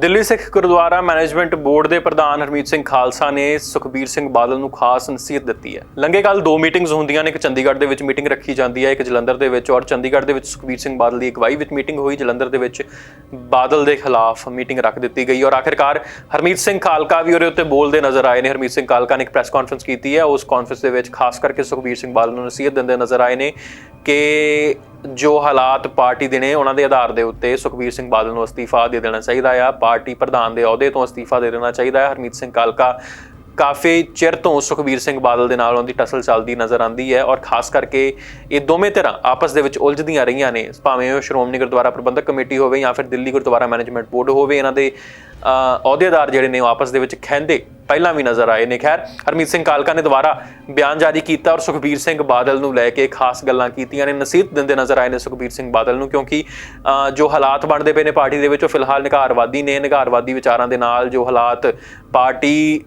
Delhi Sikh Gurdwara management board ਦੇ ਪ੍ਰਧਾਨ ਹਰਮੀਤ ਸਿੰਘ ਖਾਲਸਾ ਨੇ ਸੁਖਬੀਰ ਸਿੰਘ ਬਾਦਲ ਨੂੰ ਖਾਸ ਨਸੀਹਤ ਦਿੱਤੀ ਹੈ। ਲੰਘੇ ਕੱਲ ਦੋ ਮੀਟਿੰਗਸ ਹੁੰਦੀਆਂ ਨੇ, ਇੱਕ ਚੰਡੀਗੜ੍ਹ ਦੇ ਵਿੱਚ ਮੀਟਿੰਗ ਰੱਖੀ ਜਾਂਦੀ ਹੈ, ਇੱਕ ਜਲੰਧਰ ਦੇ ਵਿੱਚ ਔਰ ਚੰਡੀਗੜ੍ਹ ਦੇ ਵਿੱਚ ਸੁਖਬੀਰ ਸਿੰਘ ਬਾਦਲ ਦੀ ਅਗਵਾਈ ਵਿੱਚ ਮੀਟਿੰਗ ਹੋਈ, ਜਲੰਧਰ ਦੇ ਵਿੱਚ ਬਾਦਲ ਦੇ ਖਿਲਾਫ ਮੀਟਿੰਗ ਰੱਖ ਦਿੱਤੀ ਗਈ ਔਰ ਆਖਿਰਕਾਰ ਹਰਮੀਤ ਸਿੰਘ ਖਾਲਕਾ ਵੀ ਉਹਦੇ ਉੱਤੇ ਬੋਲਦੇ ਨਜ਼ਰ ਆਏ ਨੇ। ਹਰਮੀਤ ਸਿੰਘ ਖਾਲਕਾ ਨੇ ਇੱਕ ਪ੍ਰੈਸ ਕਾਨਫਰੰਸ ਕੀਤੀ ਹੈ, ਉਸ ਕਾਨਫਰੰਸ ਦੇ ਵਿੱਚ ਖਾਸ ਕਰਕੇ ਸੁਖਬੀਰ ਸਿੰਘ ਬਾਦਲ ਨੂੰ ਨਸੀਹਤ ਦਿੰਦੇ ਨਜ਼ਰ ਆਏ ਨੇ। ਕਿ ਜੋ ਹਾਲਾਤ ਪਾਰਟੀ ਦੇ ਨੇ, ਉਹਨਾਂ ਦੇ ਆਧਾਰ ਦੇ ਉੱਤੇ ਸੁਖਬੀਰ ਸਿੰਘ ਬਾਦਲ ਨੂੰ ਅਸਤੀਫਾ ਦੇ ਦੇਣਾ ਚਾਹੀਦਾ ਆ। ਪਾਰਟੀ ਪ੍ਰਧਾਨ ਦੇ ਅਹੁਦੇ ਤੋਂ ਅਸਤੀਫਾ ਦੇ ਦੇਣਾ ਚਾਹੀਦਾ ਹੈ ਹਰਮੀਤ ਸਿੰਘ ਕਾਲਕਾ ਕਾਫੀ ਚਿਰ ਤੋਂ ਸੁਖਬੀਰ ਸਿੰਘ ਬਾਦਲ ਦੇ ਨਾਲ ਉਹਦੀ ਟਸਲ ਚੱਲਦੀ ਨਜ਼ਰ ਆਉਂਦੀ ਹੈ ਔਰ ਖਾਸ ਕਰਕੇ ਇਹ ਦੋਵੇਂ ਧਿਰਾਂ ਆਪਸ ਦੇ ਵਿੱਚ ਉਲਝਦੀਆਂ ਰਹੀਆਂ ਨੇ। ਭਾਵੇਂ ਉਹ ਸ਼੍ਰੋਮਣੀ ਗੁਰਦੁਆਰਾ ਪ੍ਰਬੰਧਕ ਕਮੇਟੀ ਹੋਵੇ ਜਾਂ ਫਿਰ ਦਿੱਲੀ ਗੁਰਦੁਆਰਾ ਮੈਨੇਜਮੈਂਟ ਬੋਰਡ ਹੋਵੇ, ਇਹਨਾਂ ਦੇ ਅਹੁਦੇਦਾਰ ਜਿਹੜੇ ਨੇ ਉਹ ਆਪਸ ਦੇ ਵਿੱਚ ਖਹਿੰਦੇ ਪਹਿਲਾਂ ਵੀ ਨਜ਼ਰ ਆਏ ਨੇ। ਖੈਰ, ਹਰਮੀਤ ਸਿੰਘ ਕਾਲਕਾ ਨੇ ਦੁਬਾਰਾ ਬਿਆਨ ਜਾਰੀ ਕੀਤਾ ਔਰ ਸੁਖਬੀਰ ਸਿੰਘ ਬਾਦਲ ਨੂੰ ਲੈ ਕੇ ਖਾਸ ਗੱਲਾਂ ਕੀਤੀਆਂ ਨੇ। ਨਸੀਹਤ ਦਿੰਦੇ ਨਜ਼ਰ ਆਏ ਨੇ ਸੁਖਬੀਰ ਸਿੰਘ ਬਾਦਲ ਨੂੰ ਕਿਉਂਕਿ ਜੋ ਹਾਲਾਤ ਬਣਦੇ ਪਏ ਨੇ ਪਾਰਟੀ ਦੇ ਵਿੱਚ, ਉਹ ਫਿਲਹਾਲ ਨਿਘਾਰਵਾਦੀ ਨੇ। ਨਿਘਾਰਵਾਦੀ ਵਿਚਾਰਾਂ ਦੇ ਨਾਲ ਜੋ ਹਾਲਾਤ ਪਾਰਟੀ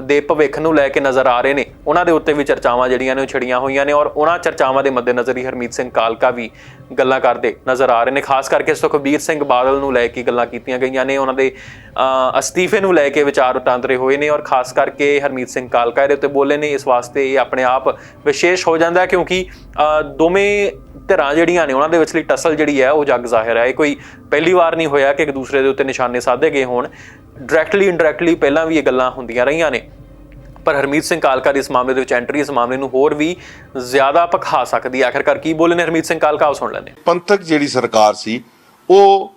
ਦੇ ਭਵਿੱਖ ਨੂੰ ਲੈ ਕੇ ਨਜ਼ਰ ਆ ਰਹੇ ਨੇ। ਉਹਨਾਂ ਦੇ ਉੱਤੇ ਵੀ ਚਰਚਾਵਾਂ ਜਿਹੜੀਆਂ ਨੇ ਉਹ ਛੜੀਆਂ ਹੋਈਆਂ ਨੇ ਔਰ ਉਹਨਾਂ ਚਰਚਾਵਾਂ ਦੇ ਮੱਦੇਨਜ਼ਰ ਹੀ ਹਰਮੀਤ ਸਿੰਘ ਕਾਲਕਾ ਵੀ ਗੱਲਾਂ ਕਰਦੇ ਨਜ਼ਰ ਆ ਰਹੇ ਨੇ। ਖਾਸ ਕਰਕੇ ਸੁਖਬੀਰ ਸਿੰਘ ਬਾਦਲ ਨੂੰ ਲੈ ਕੇ ਗੱਲਾਂ ਕੀਤੀਆਂ ਗਈਆਂ ਨੇ। ਉਹਨਾਂ ਦੇ ਅਸਤੀਫੇ ਨੂੰ ਲੈ ਕੇ ਵਿਚਾਰ ਵਟਾਂਦਰੇ ਹੋਏ ਨੇ ਔਰ ਖਾਸ ਕਰਕੇ ਹਰਮੀਤ ਸਿੰਘ ਕਾਲਕਾ ਇਹਦੇ ਉੱਤੇ ਬੋਲੇ ਨੇ। ਇਸ ਵਾਸਤੇ ਇਹ ਆਪਣੇ ਆਪ ਵਿਸ਼ੇਸ਼ ਹੋ ਜਾਂਦਾ ਕਿਉਂਕਿ ਦੋਵੇਂ ਧਿਰਾਂ ਜਿਹੜੀਆਂ ਨੇ ਉਹਨਾਂ ਦੇ ਵਿਚਲੀ ਟਸਲ ਜਿਹੜੀ ਹੈ ਉਹ ਜੱਗ ਜ਼ਾਹਿਰ ਹੈ। ਇਹ ਕੋਈ ਪਹਿਲੀ ਵਾਰ ਨਹੀਂ ਹੋਇਆ ਕਿ ਇੱਕ ਦੂਸਰੇ ਦੇ ਉੱਤੇ ਨਿਸ਼ਾਨੇ ਸਾਧੇ ਗਏ ਹੋਣ। ਡਾਇਰੈਕਟਲੀ ਇਨਡਾਇਰੈਕਟਲੀ ਪਹਿਲਾਂ ਵੀ ਇਹ ਗੱਲਾਂ ਹੁੰਦੀਆਂ ਰਹੀਆਂ ਨੇ। ਪਰ ਹਰਮੀਤ ਸਿੰਘ ਕਾਲਕਾ ਦੀ ਇਸ ਮਾਮਲੇ ਦੇ ਵਿੱਚ ਐਂਟਰੀ ਇਸ ਮਾਮਲੇ ਨੂੰ ਹੋਰ ਵੀ ਜ਼ਿਆਦਾ ਭਖਾ ਸਕਦੀ ਹੈ। ਆਖਿਰਕਾਰ ਕੀ ਬੋਲੇ ਨੇ ਹਰਮੀਤ ਸਿੰਘ ਕਾਲਕਾ? ਉਹ ਸੁਣ ਲੈਂਦੇ ਪੰਥਕ ਜਿਹੜੀ ਸਰਕਾਰ ਸੀ, ਉਹ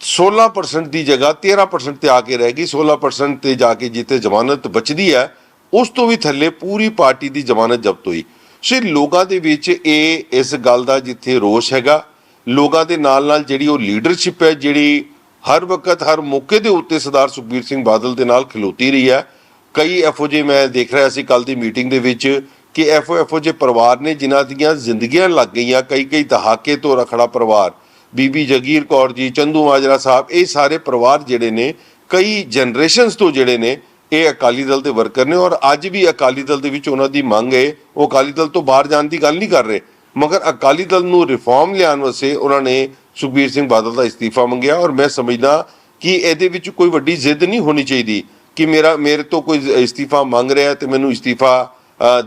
16% ਦੀ ਜਗ੍ਹਾ 13% ਤੇ ਆ ਕੇ ਰਹਿ ਗਈ। 16% ਤੇ ਜਾ ਕੇ ਜਿੱਥੇ ਜ਼ਮਾਨਤ ਬਚਦੀ ਹੈ, ਉਸ ਤੋਂ ਵੀ ਥੱਲੇ ਪੂਰੀ ਪਾਰਟੀ ਦੀ ਜ਼ਮਾਨਤ ਜ਼ਬਤ ਹੋਈ। ਸੋ ਲੋਕਾਂ ਦੇ ਵਿੱਚ ਇਹ, ਇਸ ਗੱਲ ਦਾ ਜਿੱਥੇ ਰੋਸ਼ ਹੈਗਾ, ਲੋਕਾਂ ਦੇ ਨਾਲ ਨਾਲ ਜਿਹੜੀ ਉਹ ਲੀਡਰਸ਼ਿਪ ਹੈ, ਜਿਹੜੀ ਹਰ ਵਕਤ ਹਰ ਮੌਕੇ ਦੇ ਉੱਤੇ ਸਰਦਾਰ ਸੁਖਬੀਰ ਸਿੰਘ ਬਾਦਲ ਦੇ ਨਾਲ ਖਲੋਤੀ ਰਹੀ ਹੈ। ਕਈ ਐਫਓਜੇ ਮੈਂ ਦੇਖ ਰਿਹਾ ਸੀ ਕੱਲ ਦੀ ਮੀਟਿੰਗ ਦੇ ਵਿੱਚ ਕਿ ਐਫਓ ਐਫਓਜੇ ਪਰਿਵਾਰ ਨੇ ਜਿਨ੍ਹਾਂ ਦੀਆਂ ਜ਼ਿੰਦਗੀਆਂ ਲੱਗ ਗਈਆਂ, ਕਈ ਕਈ ਦਹਾਕੇ ਤੋਂ ਰਖੜਾ ਪਰਿਵਾਰ, ਬੀਬੀ ਜਗੀਰ ਕੌਰ ਜੀ, ਚੰਦੂ ਮਾਜਰਾ ਸਾਹਿਬ, ਇਹ ਸਾਰੇ ਪਰਿਵਾਰ ਜਿਹੜੇ ਨੇ, ਕਈ ਜਨਰੇਸ਼ਨਸ ਤੋਂ ਜਿਹੜੇ ਨੇ, ਇਹ ਅਕਾਲੀ ਦਲ ਦੇ ਵਰਕਰ ਨੇ ਔਰ ਅੱਜ ਵੀ ਅਕਾਲੀ ਦਲ ਦੇ ਵਿੱਚ ਉਹਨਾਂ ਦੀ ਮੰਗ ਹੈ, ਉਹ ਅਕਾਲੀ ਦਲ ਤੋਂ ਬਾਹਰ ਜਾਣ ਦੀ ਗੱਲ ਨਹੀਂ ਕਰ ਰਹੇ। ਮਗਰ ਅਕਾਲੀ ਦਲ ਨੂੰ ਰਿਫਾਰਮ ਲਿਆਉਣ ਵਾਸਤੇ ਉਹਨਾਂ ਨੇ ਸੁਖਬੀਰ ਸਿੰਘ ਬਾਦਲ ਦਾ ਇਸਤੀਫਾ ਮੰਗਿਆ ਔਰ ਮੈਂ ਸਮਝਦਾ ਕਿ ਇਹਦੇ ਵਿੱਚ ਕੋਈ ਵੱਡੀ ਜ਼ਿੱਦ ਨਹੀਂ ਹੋਣੀ ਚਾਹੀਦੀ ਕਿ ਮੇਰਾ ਮੇਰੇ ਤੋਂ ਕੋਈ ਇਸਤੀਫਾ ਮੰਗ ਰਿਹਾ ਤੇ ਮੈਨੂੰ ਇਸਤੀਫਾ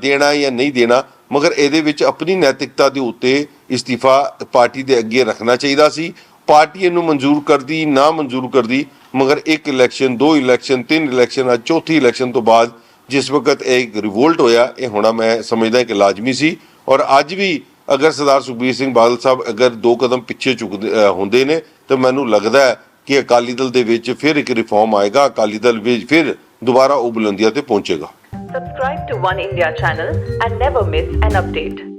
ਦੇਣਾ ਜਾਂ ਨਹੀਂ ਦੇਣਾ, ਮਗਰ ਇਹਦੇ ਵਿੱਚ ਆਪਣੀ ਨੈਤਿਕਤਾ ਦੇ ਉੱਤੇ ਇਸਤੀਫਾ ਪਾਰਟੀ ਦੇ ਅੱਗੇ ਰੱਖਣਾ ਚਾਹੀਦਾ ਸੀ। ਪਾਰਟੀ ਇਹਨੂੰ ਮਨਜ਼ੂਰ ਕਰਦੀ, ਨਾ ਮਨਜ਼ੂਰ ਕਰਦੀ, ਮਗਰ ਇੱਕ ਇਲੈਕਸ਼ਨ, ਦੋ ਇਲੈਕਸ਼ਨ, ਤਿੰਨ ਇਲੈਕਸ਼ਨ, ਅੱਜ ਚੌਥੀ ਇਲੈਕਸ਼ਨ ਤੋਂ ਬਾਅਦ ਜਿਸ ਵਕਤ ਇਹ ਰਿਵੋਲਟ ਹੋਇਆ, ਇਹ ਹੋਣਾ ਮੈਂ ਸਮਝਦਾ ਕਿ ਲਾਜ਼ਮੀ ਸੀ। ਔਰ ਅੱਜ ਵੀ ਅਗਰ ਸਰਦਾਰ ਸੁਖਬੀਰ ਸਿੰਘ ਬਾਦਲ ਸਾਹਿਬ ਅਗਰ ਦੋ ਕਦਮ ਪਿੱਛੇ ਚੁੱਕਦੇ ਹੁੰਦੇ ਨੇ, ਤਾਂ ਮੈਨੂੰ ਲੱਗਦਾ ਹੈ ਕਿ ਅਕਾਲੀ ਦਲ ਦੇ ਵਿੱਚ ਫਿਰ ਇੱਕ ਰਿਫਾਰਮ ਆਏਗਾ, ਅਕਾਲੀ ਦਲ ਵਿੱਚ ਫਿਰ ਦੁਬਾਰਾ ਉਹ ਬੁਲੰਦੀਆਂ ਤੇ ਪਹੁੰਚੇਗਾ Subscribe to One India channel and never miss an update.